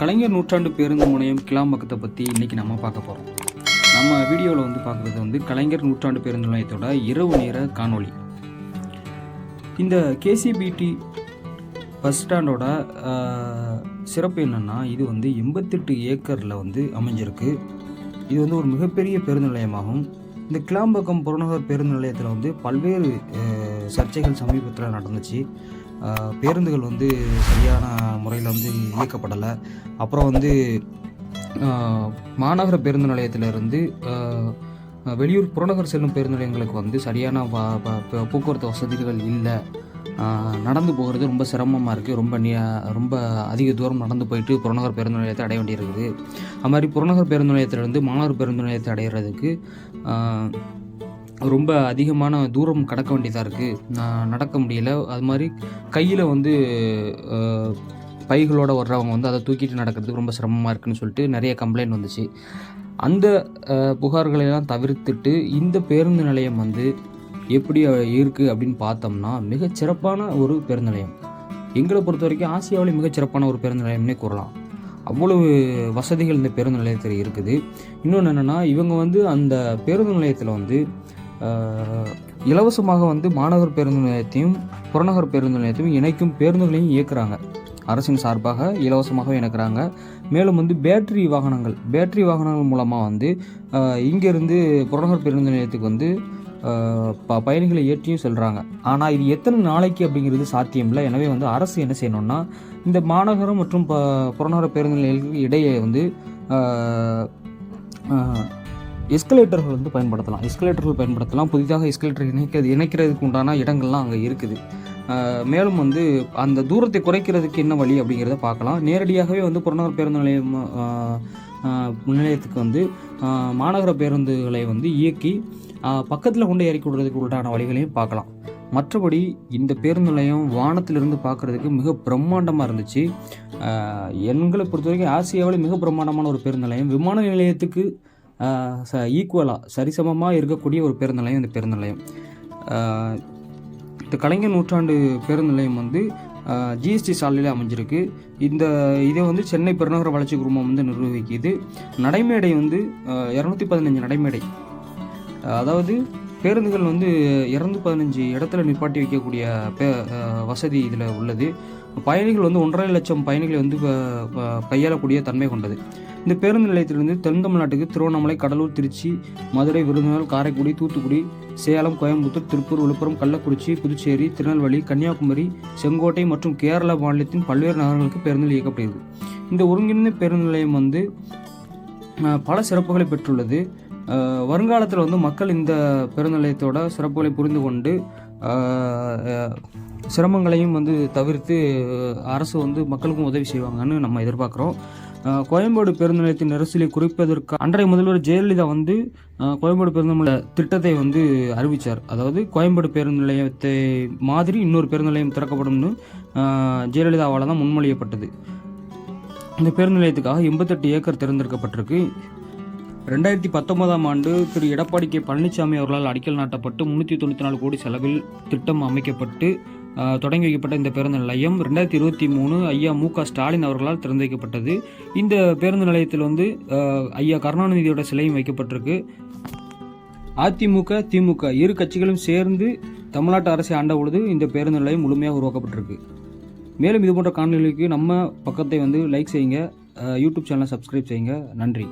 கலைஞர் நூற்றாண்டு பேருந்து முனையம் கிளாம்பக்கத்தை பற்றி இன்றைக்கி நம்ம பார்க்க போகிறோம் நம்ம வீடியோவில் வந்து பார்க்குறது வந்து கலைஞர் நூற்றாண்டு பேருந்து நிலையத்தோட இரவு நேர காணொளி. இந்த கேசிபிடி பஸ் ஸ்டாண்டோட சிறப்பு என்னென்னா இது வந்து எண்பத்தெட்டு ஏக்கரில் வந்து அமைஞ்சிருக்கு. இது வந்து ஒரு மிகப்பெரிய பேருந்து நிலையமாகும் இந்த கிளாம்பக்கம் புறநகர் பேருந்து நிலையத்தில் வந்து பல்வேறு சர்ச்சைகள் சமீபத்தில் நடந்துச்சு. பேருந்துகள் வந்து சரியான முறையில் வந்து இயக்கப்படலை. அப்புறம் வந்து மாநகர பேருந்து நிலையத்திலிருந்து வெளியூர் புறநகர் செல்லும் பேருந்து நிலையங்களுக்கு வந்து சரியான போக்குவரத்து வசதிகள் இல்லை. நடந்து போகிறது ரொம்ப சிரமமாக இருக்குது ரொம்ப நியா ரொம்ப அதிக தூரம் நடந்து போயிட்டு புறநகர் பேருந்து நிலையத்தை அடைய வேண்டியிருக்குது. அது மாதிரி புறநகர் பேருந்து நிலையத்திலிருந்து மாநகர் பேருந்து நிலையத்தை அடையிறதுக்கு ரொம்ப அதிகமான தூரம் கடக்க வேண்டியதாக இருக்குது நடக்க முடியல. அது மாதிரி கையில் வந்து பைகளோடு வர்றவங்க வந்து அதை தூக்கிட்டு நடக்கிறதுக்கு ரொம்ப சிரமமாக இருக்குன்னு சொல்லிட்டு நிறைய கம்ப்ளைண்ட் வந்துச்சு. அந்த புகார்களெல்லாம் புகார்களை தவிர்த்துட்டு இந்த பேருந்து நிலையம் வந்து எப்படி இருக்குது அப்படின்னு பார்த்தோம்னா மிகச்சிறப்பான ஒரு பேருந்து நிலையம் எங்களை பொறுத்த வரைக்கும் ஆசியாவிலே மிகச்சிறப்பான ஒரு பேருந்து நிலையம்னே கூறலாம். அவ்வளவு வசதிகள் இந்த பேருந்து நிலையத்தில் இருக்குது. இன்னொன்று என்னென்னா இவங்க வந்து அந்த பேருந்து நிலையத்தில் வந்து இலவசமாக வந்து மாநகர் பேருந்து நிலையத்தையும் புறநகர் பேருந்து நிலையத்தையும் இணைக்கும் பேருந்துகளையும் இயக்குறாங்க. அரசின் சார்பாக இலவசமாக இணைக்கிறாங்க. மேலும் வந்து பேட்டரி வாகனங்கள் பேட்டரி வாகனங்கள் மூலமாக வந்து இங்கேருந்து புறநகர் பேருந்து நிலையத்துக்கு வந்து ப பயணிகளை ஏற்றியும் செல்கிறாங்க ஆனால் இது எத்தனை நாளைக்கு அப்படிங்கிறது சாத்தியமில்லை எனவே வந்து அரசு என்ன செய்யணும்னா இந்த மாநகரம் மற்றும் ப புறநகர பேருந்து நிலையங்களுக்கு இடையே வந்து எஸ்கலேட்டர்கள் வந்து பயன்படுத்தலாம். எஸ்கலேட்டர்கள் பயன்படுத்தலாம். புதிதாக எஸ்கலேட்டர் இணைக்கிறது இணைக்கிறதுக்கு உண்டான இடங்கள்லாம் அங்கே இருக்குது. மேலும் வந்து அந்த தூரத்தை குறைக்கிறதுக்கு என்ன வழி அப்படிங்கிறத பார்க்கலாம். நேரடியாகவே வந்து புறநகர் பேருந்து நிலையம் நிலையத்துக்கு வந்து மாநகர பேருந்துகளை வந்து இயக்கி பக்கத்தில் கொண்டு இறக்கி விடுறதுக்கு உண்டான வழிகளையும் பார்க்கலாம். மற்றபடி இந்த பேருந்து நிலையம் வானத்திலிருந்து பார்க்குறதுக்கு மிக பிரம்மாண்டமாக இருந்துச்சு. எண்களை எங்களை பொறுத்த வரைக்கும் ஆசியாவில் மிக பிரம்மாண்டமான ஒரு பேருந்து நிலையம். விமான நிலையத்துக்கு ச ஈக்குவலாக சரிசமமாக இருக்கக்கூடிய ஒரு பேருந்து நிலையம் இந்த பேருந்து நிலையம். இந்த கலைஞர் நூற்றாண்டு பேருந்து நிலையம் வந்து ஜிஎஸ்டி சாலையில் அமைஞ்சிருக்கு. இந்த இதை வந்து சென்னை பெருநகர வளர்ச்சி குழுமம் வந்து நிர்வகிக்குது. நடைமேடை வந்து இரநூத்தி பதினஞ்சு நடைமேடை. அதாவது பேருந்துகள் வந்து இரநூத்தி பதினஞ்சு இடத்துல நிப்பாட்டி வைக்கக்கூடிய பே வசதி இதில் உள்ளது. பயணிகள் வந்து ஒன்றரை லட்சம் பயணிகளை வந்து கையாளக்கூடிய தன்மை கொண்டது. இந்த பேருந்து நிலையத்திலிருந்து தென் தமிழ்நாட்டுக்கு திருவண்ணாமலை கடலூர் திருச்சி மதுரை விருதுநகர் காரைக்குடி தூத்துக்குடி சேலம் கோயம்புத்தூர் திருப்பூர் விழுப்புரம் கள்ளக்குறிச்சி புதுச்சேரி திருநெல்வேலி கன்னியாகுமரி செங்கோட்டை மற்றும் கேரளா மாநிலத்தின் பல்வேறு நகரங்களுக்கு பேருந்துகள் இயக்கப்படுகிறது. இந்த ஒருங்கிணைந்த பேருந்து நிலையம் வந்து பல சிறப்புகளை பெற்றுள்ளது. வருங்காலத்தில் வந்து மக்கள் இந்த பேருந்து நிலையத்தோட சிறப்புகளை புரிந்து கொண்டு சிரமங்களையும் வந்து தவிர்த்து அரசு வந்து மக்களுக்கும் உதவி செய்வாங்கன்னு நம்ம எதிர்பார்க்குறோம். கோயம்பேடு பேருந்து நெரிசலை குறைப்பதற்கு அன்றைய முதல்வர் ஜெயலலிதா வந்து கோயம்பேடு பேருந்து நிலைய திட்டத்தை வந்து அறிவித்தார் அதாவது கோயம்பேடு பேருந்து நிலையத்தை மாதிரி இன்னொரு பேருந்து நிலையம் திறக்கப்படும்னு ஜெயலலிதாவால் தான் முன்மொழியப்பட்டது. இந்த பேருந்து நிலையத்துக்காக எண்பத்தெட்டு ஏக்கர் தேர்ந்தெடுக்கப்பட்டிருக்கு ரெண்டாயிரத்தி பத்தொன்பதாம் ஆண்டு திரு எடப்பாடி கே பழனிசாமி அவர்களால் அடிக்கல் நாட்டப்பட்டு முன்னூற்றி தொண்ணூற்றி நாலு கோடி செலவில் திட்டம் அமைக்கப்பட்டு தொடங்கி வைக்கப்பட்ட இந்த பேருந்து நிலையம் ரெண்டாயிரத்தி இருபத்தி மூணு ஐயா மு க ஸ்டாலின் அவர்களால் திறந்து வைக்கப்பட்டது இந்த பேருந்து நிலையத்தில் வந்து ஐயா கருணாநிதியோட சிலையும் வைக்கப்பட்டிருக்கு. அதிமுக திமுக இரு கட்சிகளும் சேர்ந்து தமிழ்நாட்டு அரசை ஆண்ட பொழுது இந்த பேருந்து நிலையம் முழுமையாக உருவாக்கப்பட்டிருக்கு. மேலும் இது போன்ற காணொலிகளுக்கு நம்ம பக்கத்தை வந்து லைக் செய்யுங்க. யூடியூப் சேனலை சப்ஸ்கிரைப் செய்யுங்க. நன்றி.